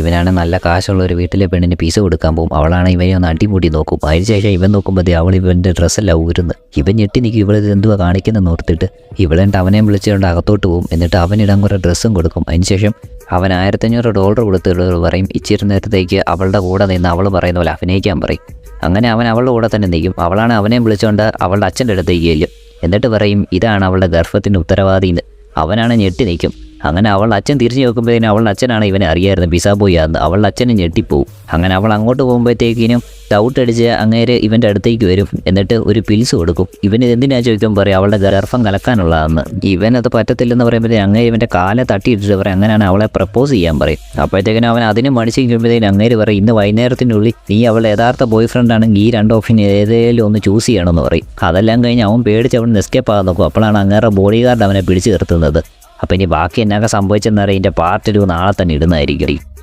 ഇവനാണ് നല്ല കാശുള്ള ഒരു വീട്ടിലെ പെണ്ണിന് പീസ് കൊടുക്കാൻ പോകും. അവളാണ് ഇവനെ ഒന്ന് അടിമുടി നോക്കും. അതിനുശേഷം ഇവൻ നോക്കുമ്പോൾ അവൾ ഇവന്റെ ഡ്രസ്സല്ല ഊരുന്നു ഇവൻ ഞെട്ടി നിൽക്കും. ഇവളിത് എന്തുവാ കാണിക്കുന്നത് ഓർത്തിട്ട് ഇവളെന്നിട്ട് അവനെയും വിളിച്ചുകൊണ്ട് അകത്തോട്ട് പോകും. എന്നിട്ട് അവനിടാൻ കുറേ ഡ്രസ്സും കൊടുക്കും. അതിനുശേഷം അവൻ ആയിരത്തഞ്ഞൂറ് ഡോളർ കൊടുത്തിട്ടുള്ളവർ പറയും. ഇച്ചിരി നേരത്തേക്ക് അവളുടെ കൂടെ നിന്ന് അവൾ പറയുന്ന പോലെ അഭിനയിക്കാൻ പറയും. അങ്ങനെ അവൻ അവളുടെ കൂടെ തന്നെ നിൽക്കും. അവളാണ് അവനെ വിളിച്ചുകൊണ്ട് അവളുടെ അച്ഛന്റെ അടുത്തേക്ക് ചെല്ലും. എന്നിട്ട് പറയും ഇതാണ് അവളുടെ ഗർഭത്തിന്റെ ഉത്തരവാദിന്ന്. അവനാണ് ഞെട്ടി നിൽക്കും. അങ്ങനെ അവൾ അച്ഛൻ തിരിച്ചു നോക്കുമ്പോഴത്തേനും അവളുടെ അച്ഛനാണ് ഇവനെ അറിയായിരുന്നു പിസാ പോയി. ആന്ന് അവളുടെ അച്ഛനും ഞെട്ടിപ്പോവും. അങ്ങനെ അവൾ അങ്ങോട്ട് പോകുമ്പോഴത്തേക്കിനും ഡൗട്ട് അടിച്ച് അങ്ങേര് ഇവന്റെ അടുത്തേക്ക് വരും. എന്നിട്ട് ഒരു പിൽസ് കൊടുക്കും. ഇവന് എന്തിനാ ചോദിക്കാൻ പറയും അവളുടെ ഗർഭം കലക്കാനുള്ളതാന്ന്. ഇവനത് പറ്റത്തില്ലെന്ന് പറയുമ്പോഴേ അങ്ങേ ഇവന്റെ കാലെ തട്ടിയിട്ടിട്ട് പറയും അങ്ങനെയാണ് അവളെ പ്രപ്പോസ് ചെയ്യാൻ പറയും. അപ്പോഴത്തേക്കിനും അവൻ അതിന് മടിച്ചിരിക്കുമ്പോഴത്തേക്കും അങ്ങേര് പറയും ഇന്ന് വൈകുന്നേരത്തിനുള്ളിൽ നീ അവളുടെ യഥാർത്ഥ ബോയ് ഫ്രണ്ട് ആണെങ്കിൽ ഈ രണ്ട് ഓപ്ഷൻ ഏതെങ്കിലും ഒന്ന് ചൂസ് ചെയ്യണമെന്ന് പറയും. അതെല്ലാം കഴിഞ്ഞ് അവൻ പേടിച്ച് അവൻ എസ്കേപ്പ് ആകാൻ നോക്കും. അപ്പോഴാണ് അങ്ങേരുടെ ബോഡി ഗാർഡ് അവനെ പിടിച്ചു നിർത്തുന്നത്. അപ്പോൾ ഇനി ബാക്കി എന്നൊക്കെ സംഭവിച്ചെന്നറിയാം ഇതിന്റെ പാർട്ട് ഒരു നാളെ തന്നെ ഇടുന്നതായിരിക്കും.